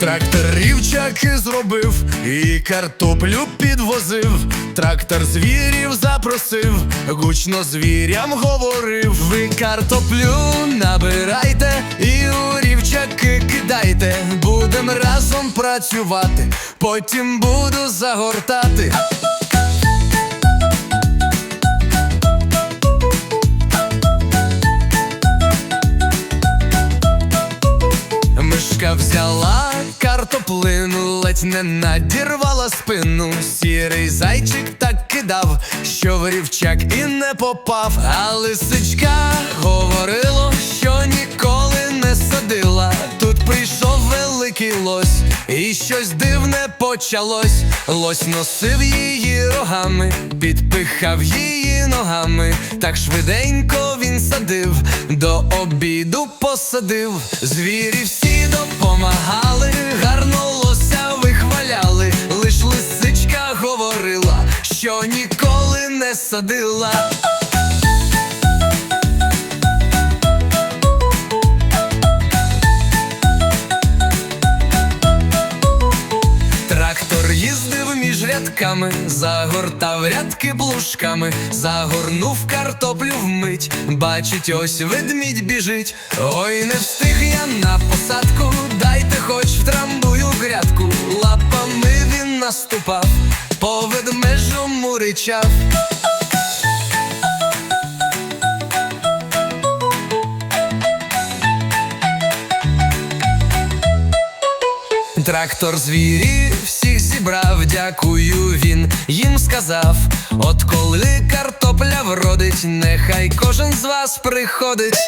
Трактор рівчаки зробив і картоплю підвозив. Трактор звірів запросив, гучно звірям говорив. Ви картоплю набирайте і у рівчаки кидайте. Будем разом працювати, потім буду загортати. Мишка взяла картоплину, ледь не надірвала спину. Сірий зайчик так кидав, що в рівчак і не попав. А лисичка говорило, що ніколи не садила. Тут прийшов великий лось, і щось дивне почалось. Лось носив її рогами, підпихав її ногами. Так швиденько він садив, до обіду посадив. Звірі всі допомагали, гарно лося вихваляли. Лиш лисичка говорила, що ніколи не садила. Трактор їздив між рядками, загортав рядки блушками, загорнув картоплю вмить, бачить, ось ведмідь біжить. Ой, не встиг Лапами він наступав, по ведмежому ричав. Трактор звірі всіх зібрав, дякую він їм сказав. От коли картопля вродить, нехай кожен з вас приходить.